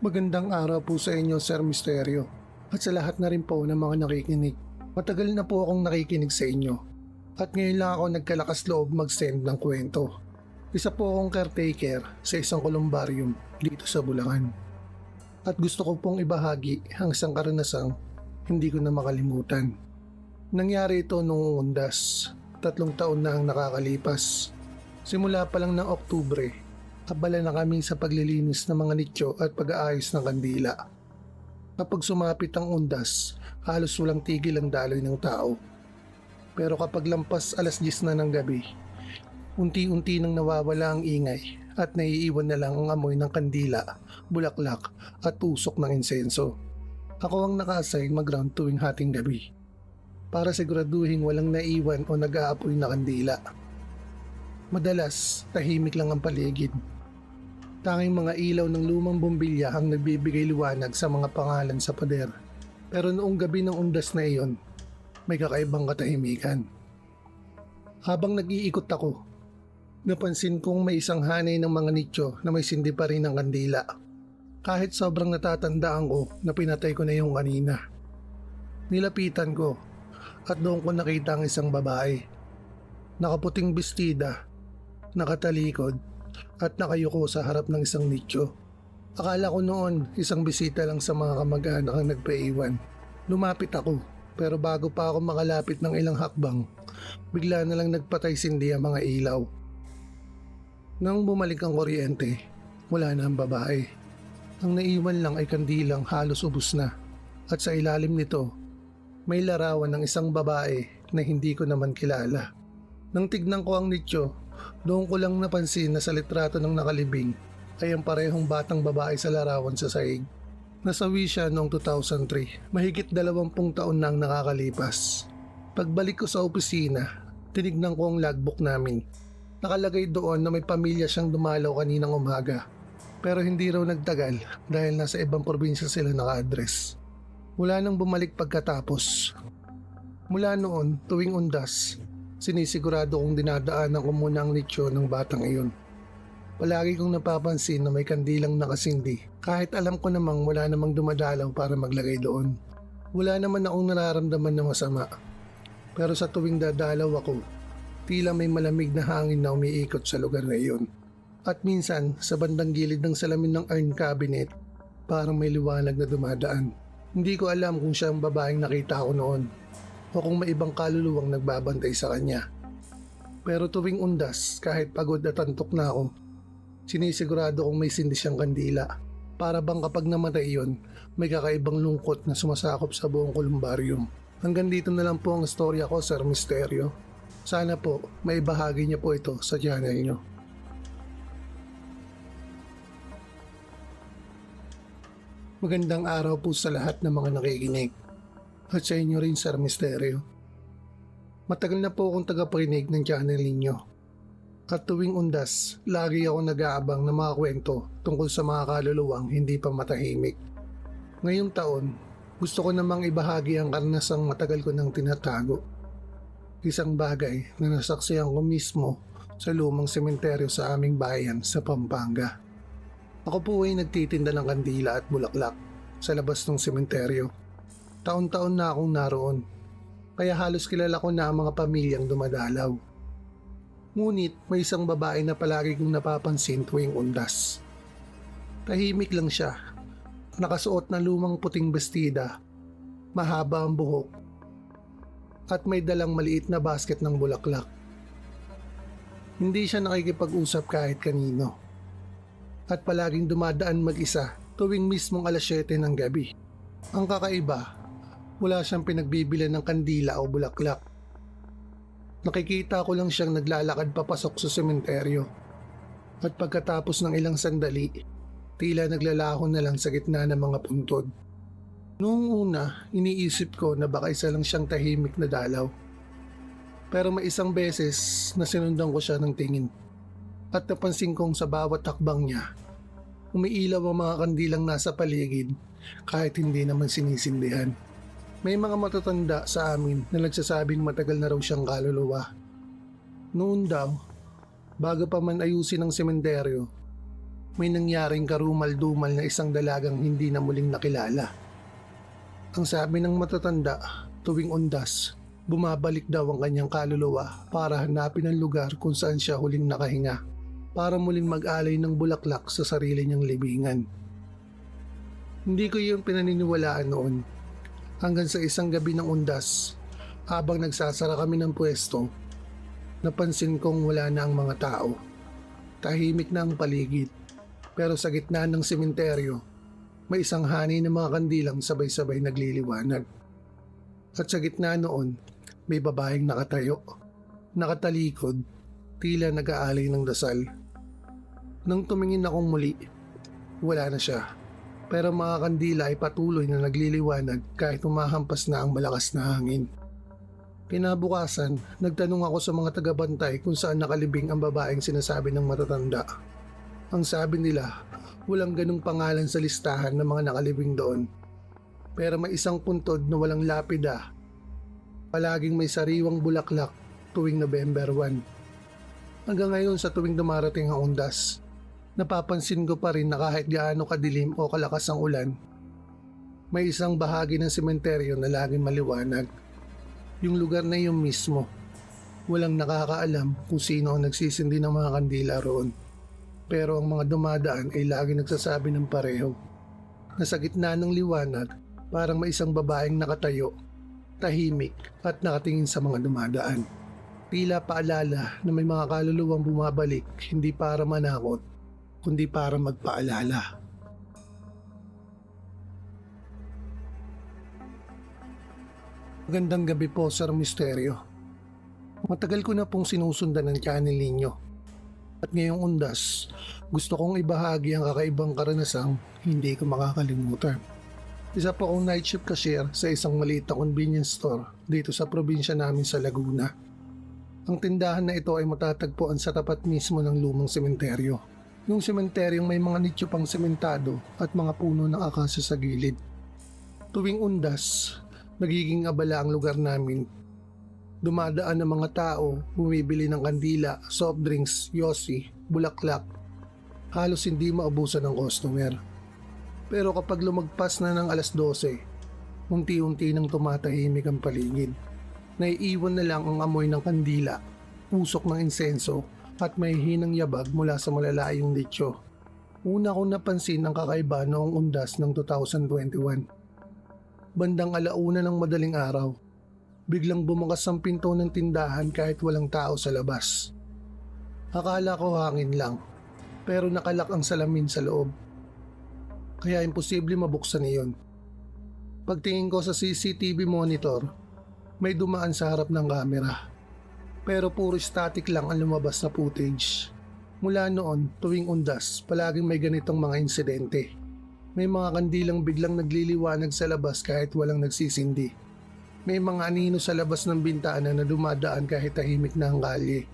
Magandang araw po sa inyo, Sir Misterio. At sa lahat na rin po ng mga nakikinig. Matagal na po akong nakikinig sa inyo. At ngayon lang ako nagkalakas loob mag-send ng kwento. Isa po akong caretaker sa isang columbarium dito sa Bulacan. At gusto ko pong ibahagi ang isang karanasang hindi ko na makalimutan. Nangyari ito noong undas, tatlong taon na ang nakakalipas. Simula pa lang ng Oktubre, abala na kami sa paglilinis ng mga nicho at pag-aayos ng kandila. Kapag sumapit ang undas, halos walang tigil ang daloy ng tao. Pero kapag lampas alas 10 na ng gabi, unti-unti nang nawawala ang ingay at naiiwan na lang ang amoy ng kandila, bulaklak at usok ng insenso. Ako ang naka-assign mag-round tuwing hating gabi para siguraduhin walang naiwan o nag-aapoy na kandila. Madalas, tahimik lang ang paligid. Tanging mga ilaw ng lumang bombilya ang nagbibigay liwanag sa mga pangalan sa pader. Pero noong gabi ng undas na iyon, may kakaibang katahimikan. Habang nag-iikot ako, napansin kong may isang hanay ng mga nicho na may sindi pa rin ng kandila. Kahit sobrang natatandaan ko na pinatay ko na yung kanina. Nilapitan ko at doon ko nakita ang isang babae. Nakaputing bestida, nakatalikod at nakayuko sa harap ng isang nicho. Akala ko noon isang bisita lang sa mga kamag-anak ang nagpaiwan. Lumapit ako pero bago pa ako makalapit ng ilang hakbang, bigla na lang nagpatay sindi ang mga ilaw. Nang bumalik ang kuryente, wala na ang babae. Ang naiwan lang ay kandilang halos ubos na at sa ilalim nito may larawan ng isang babae na hindi ko naman kilala. Nang tignan ko ang nicho, doon ko lang napansin na sa litrato ng nakalibing ay ang parehong batang babae sa larawan sa saig. Nasawi siya noong 2003, mahigit dalawampung taon na ang nakakalipas. Pagbalik ko sa opisina, tinignan ko ang logbook namin. Nakalagay doon na may pamilya siyang dumalaw kaninang umaga. Pero hindi raw nagtagal dahil nasa ibang probinsya sila naka-address. Wala nang bumalik pagkatapos. Mula noon, tuwing undas, sinisigurado kong dinadaanan ko muna ang nicho ng batang iyon. Palagi kong napapansin na may kandilang nakasindi kahit alam ko namang wala namang dumadalaw para maglagay doon. Wala naman akong nararamdaman na masama. Pero sa tuwing dadalaw ako, tila may malamig na hangin na umiikot sa lugar na iyon. At minsan, sa bandang gilid ng salamin ng iron cabinet, parang may liwanag na dumadaan. Hindi ko alam kung siya ang babaeng nakita ko noon o kung may ibang kaluluwang nagbabantay sa kanya. Pero tuwing undas, kahit pagod at antok na ako, sinisigurado kong may sindi siyang kandila. Para bang kapag namatay yon, may kakaibang lungkot na sumasakop sa buong kolumbarium. Hanggang dito na lang po ang storya ko, Sir Misterio. Sana po, may bahagi niyo po ito sa channel niyo. Magandang araw po sa lahat ng mga nakikinig. At sa inyo rin, Sir Misterio. Matagal na po akong tagapakinig ng channel ninyo. At tuwing undas, lagi ako nag-aabang ng mga kwento tungkol sa mga kaluluwang hindi pa matahimik. Ngayong taon, gusto ko namang ibahagi ang karnasang matagal ko nang tinatago. Isang bagay na nasaksiyan ko mismo sa lumang sementeryo sa aming bayan sa Pampanga. Ako po ay nagtitinda ng kandila at bulaklak sa labas ng sementeryo. Taon-taon na akong naroon, kaya halos kilala ko na ang mga pamilyang dumadalaw. Ngunit may isang babae na palagi kong napapansin tuwing undas. Tahimik lang siya, nakasuot na lumang puting bestida, mahaba ang buhok, at may dalang maliit na basket ng bulaklak. Hindi siya nakikipag-usap kahit kanino. At palaging dumadaan mag-isa tuwing mismong alas 7 ng gabi. Ang kakaiba, wala siyang pinagbibili ng kandila o bulaklak. Nakikita ko lang siyang naglalakad papasok sa sementeryo. At pagkatapos ng ilang sandali, tila naglalahon na lang sa gitna ng mga puntod. Noong una, iniisip ko na baka isa lang siyang tahimik na dalaw. Pero may isang beses na sinundan ko siya ng tingin. At napansin kong sa bawat takbang niya, umiilaw ang mga kandilang nasa paligid kahit hindi naman sinisindihan. May mga matatanda sa amin na nagsasabing matagal na raw siyang kaluluwa. Noon daw, Bago pa man ayusin ang sementeryo, may nangyaring karumal-dumal na isang dalagang hindi na muling nakilala. Ang sabi ng matatanda, tuwing undas, bumabalik daw ang kanyang kaluluwa para hanapin ang lugar kung saan siya huling nakahinga para muling mag-alay ng bulaklak sa sarili niyang libingan. Hindi ko yun pinaniniwalaan noon. Hanggang sa isang gabi ng undas, habang nagsasara kami ng pwesto, napansin kong wala na ang mga tao. Tahimik na ang paligid. Pero sa gitna ng sementeryo, may isang hani ng mga kandilang sabay-sabay nagliliwanag. At sa gitna noon, may babaeng nakatayo, nakatalikod, tila nag-aalay ng dasal. Nang tumingin akong muli, wala na siya. Pero mga kandila ay patuloy na nagliliwanag kahit umahampas na ang malakas na hangin. Kinabukasan, nagtanong ako sa mga tagabantay kung saan nakalibing ang babaeng sinasabi ng matatanda. Ang sabi nila, walang ganong pangalan sa listahan ng mga nakalibing doon. Pero may isang puntod na walang lapida. Palaging may sariwang bulaklak tuwing November 1. Hanggang ngayon sa tuwing dumarating ang undas, napapansin ko pa rin na kahit gaano kadilim o kalakas ang ulan, may isang bahagi ng sementeryo na laging maliwanag. Yung lugar na yun mismo. Walang nakakaalam kung sino ang nagsisindi ng mga kandila roon. Pero ang mga dumadaan ay lagi nagsasabi ng pareho. Nasa gitna ng liwanag, parang may isang babaeng nakatayo, tahimik at nakatingin sa mga dumadaan. Tila paalala na may mga kaluluwang bumabalik hindi para manakot, kundi para magpaalala. Magandang gabi po, Sir Misteryo. Matagal ko na pong sinusundan ang channel ninyo. At ngayong undas, gusto kong ibahagi ang kakaibang karanasang hindi ko makakalimutan. Isa po akong night shift cashier sa isang maliit na convenience store dito sa probinsya namin sa Laguna. Ang tindahan na ito ay matatagpuan sa tapat mismo ng lumang sementeryo. Yung sementeryong may mga nityo pang sementado at mga puno ng akasya sa gilid. Tuwing undas, nagiging abala ang lugar namin. Dumadaan ng mga tao, bumibili ng kandila, soft drinks, yosi, bulaklak. Halos hindi maubusan ng customer. Pero kapag lumagpas na ng alas 12, unti-unti nang tumatahimik ang paligid. Naiiwan na lang ang amoy ng kandila, usok ng insenso at may hinang yabag mula sa malalayong dityo. Una kong napansin ang kakaiba noong undas ng 2021 bandang alauna ng madaling araw. Biglang bumakas ang pinto ng tindahan kahit walang tao sa labas. Akala ko hangin lang, pero nakalak ang salamin sa loob. Kaya imposible mabuksan iyon. Pagtingin ko sa CCTV monitor, may dumaan sa harap ng kamera. Pero puro static lang ang lumabas na footage. Mula noon, tuwing undas, palaging may ganitong mga insidente. May mga kandilang biglang nagliliwanag sa labas kahit walang nagsisindi. May mga anino sa labas ng bintana na dumadaan kahit tahimik na ang kalye.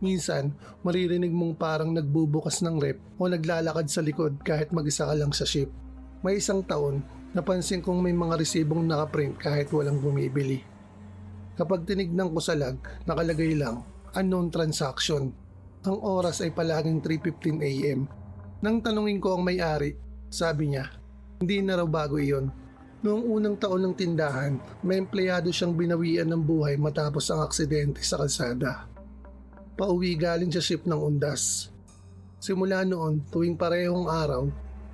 Minsan, maririnig mong parang nagbubukas ng rep o naglalakad sa likod kahit mag-isa ka lang sa ship. May isang taon, napansin kong may mga resibong nakaprint kahit walang bumibili. Kapag tinignan ko sa lag, nakalagay lang, unknown transaction. Ang oras ay palaging 3.15 am. Nang tanungin ko ang may-ari, sabi niya, hindi na raw bago iyon. Noong unang taon ng tindahan, may empleyado siyang binawian ng buhay matapos ang aksidente sa kalsada. Pauwi galing sa ship ng undas. Simula noon, tuwing parehong araw,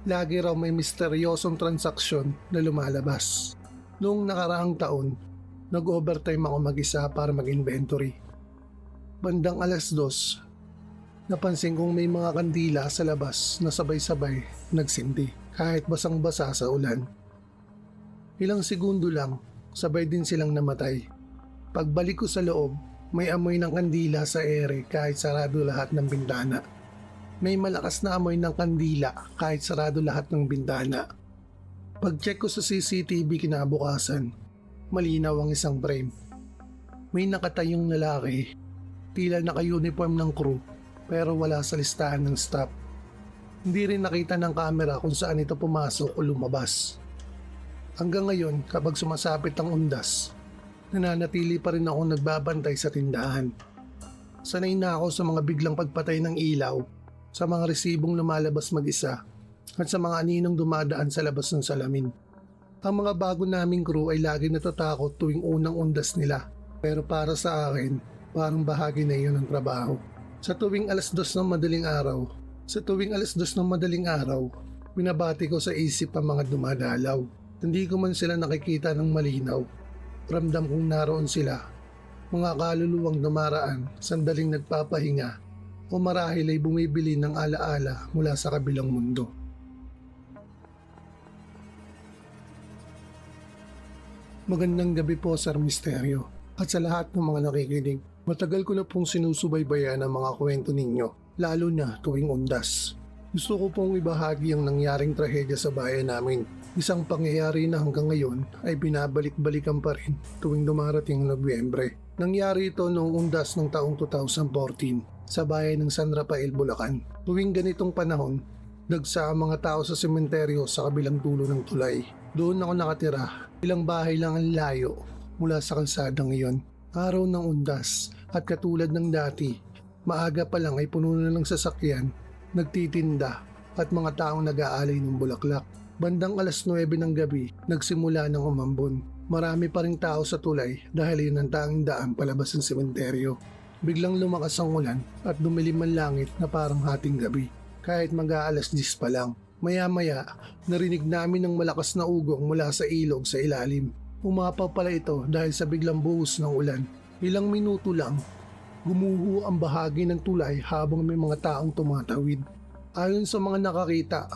lagi raw may misteryosong transaksyon na lumalabas. Noong nakaraang taon, nag-overtime ako mag-isa para mag-inventory. Bandang alas dos, Napansin kong may mga kandila sa labas na sabay-sabay nagsindi kahit basang-basa sa ulan. Ilang segundo lang, sabay din silang namatay. Pagbalik ko sa loob, may amoy ng kandila sa ere kahit sarado lahat ng bintana. May malakas na amoy ng kandila kahit sarado lahat ng bintana. Pag-check ko sa CCTV kinabukasan, malinaw ang isang frame. May nakatayong lalaki, tila naka-uniform ng crew pero wala sa listahan ng staff. Hindi rin nakita ng camera kung saan ito pumasok o lumabas. Hanggang ngayon, kapag sumasapit ang undas, nananatili pa rin ako nagbabantay sa tindahan. Sanay na ako sa mga biglang pagpatay ng ilaw, sa mga resibong lumalabas mag-isa, at sa mga aninong dumadaan sa labas ng salamin. Ang mga bago naming crew ay lagi natatakot tuwing unang undas nila. Pero para sa akin, parang bahagi na iyon ng trabaho. Sa tuwing alas dos ng madaling araw, sa tuwing alas dos ng madaling araw, binabati ko sa isip ang mga dumadalaw. Hindi ko man sila nakikita ng malinaw. Ramdam kong naroon sila. Mga kaluluwang dumaraan, sandaling nagpapahinga, o marahil ay bumibili ng alaala mula sa kabilang mundo. Magandang gabi po, Sir Misteryo. At sa lahat ng mga nakikinig, matagal ko na pong sinusubaybayan ang mga kwento ninyo, lalo na tuwing undas. Gusto ko pong ibahagi ang nangyaring trahedya sa bayan namin. Isang pangyayari na hanggang ngayon ay binabalik-balikan pa rin tuwing dumarating ang Nobyembre. Nangyari ito noong undas ng taong 2014 sa bayan ng San Rafael, Bulacan. Tuwing ganitong panahon, dagsa mga tao sa sementeryo sa kabilang dulo ng tulay. Doon ako nakatira Ilang bahay lang ang layo mula sa kalsadang iyon. Araw ng undas at katulad ng dati, maaga pa lang ay puno na ng sasakyan, nagtitinda at mga taong nag-aalay ng bulaklak. Bandang alas 9 ng gabi, nagsimula ng umambon. Marami pa ring tao sa tulay dahil yun ang tanging daan palabas ng sementeryo. Biglang lumakas ang ulan at dumilim ang langit na parang hating gabi. Kahit mag-aalas 10 pa lang, Maya-maya, narinig namin ng malakas na ugong mula sa ilog sa ilalim. Umapaw pala ito dahil sa biglang buhos ng ulan. Ilang minuto lang, gumuho ang bahagi ng tulay habang may mga taong tumatawid. Ayon sa mga nakakita,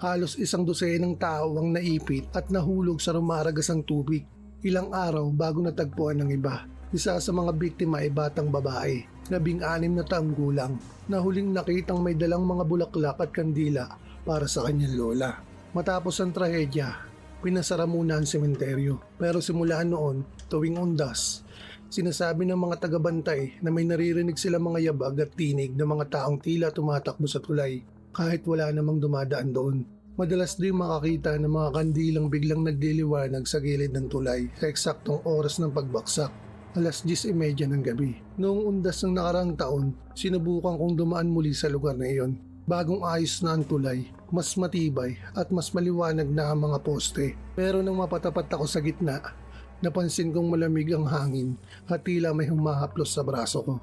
halos isang dosenang tao ang naipit at nahulog sa rumaragasang tubig. Ilang araw bago natagpuan ng iba. Isa sa mga biktima ay batang babae, labing anim na taong gulang, na huling nakitang may dalang mga bulaklak at kandila para sa kanyang lola. Matapos ang trahedya, pinasara muna ang sementeryo. Pero simula noon, tuwing undas, sinasabi ng mga tagabantay na may naririnig sila mga yabag at tinig ng mga taong tila tumatakbo sa tulay kahit wala namang dumadaan doon. Madalas din makakita ng mga kandilang biglang nagliliwanag sa gilid ng tulay sa eksaktong oras ng pagbaksak alas 10.30 ng gabi. Noong undas ng nakarang taon, sinubukan kong dumaan muli sa lugar na iyon. Bagong ayos na ang tulay, mas matibay at mas maliwanag na ang mga poste. Pero nang mapatapat ako sa gitna, napansin kong malamig ang hangin at tila may humahaplos sa braso ko.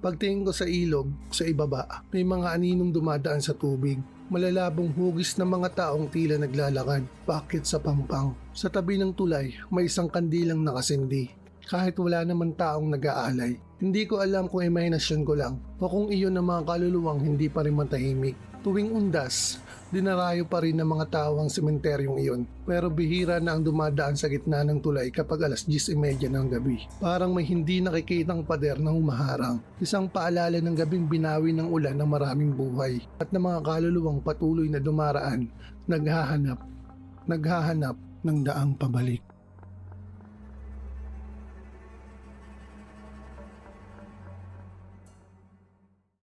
Pagtingin ko sa ilog, sa ibaba, may mga aninong dumadaan sa tubig. Malalabong hugis ng mga taong tila naglalakad, pakit sa pampang. Sa tabi ng tulay, may isang kandilang nakasindi kahit wala naman taong nag-aalay. Hindi ko alam kung imahinasyon ko lang o kung iyon ang mga kaluluwang hindi pa rin matahimik. Tuwing undas, dinarayo pa rin ng mga tao ang sementeryong iyon. Pero bihira na ang dumadaan sa gitna ng tulay kapag alas 10.30 ng gabi. Parang may hindi nakikitang pader na humaharang. Isang paalala ng gabing binawi ng ulan ng maraming buhay at ng mga kaluluwang patuloy na dumaraan, naghahanap, naghahanap ng daang pabalik.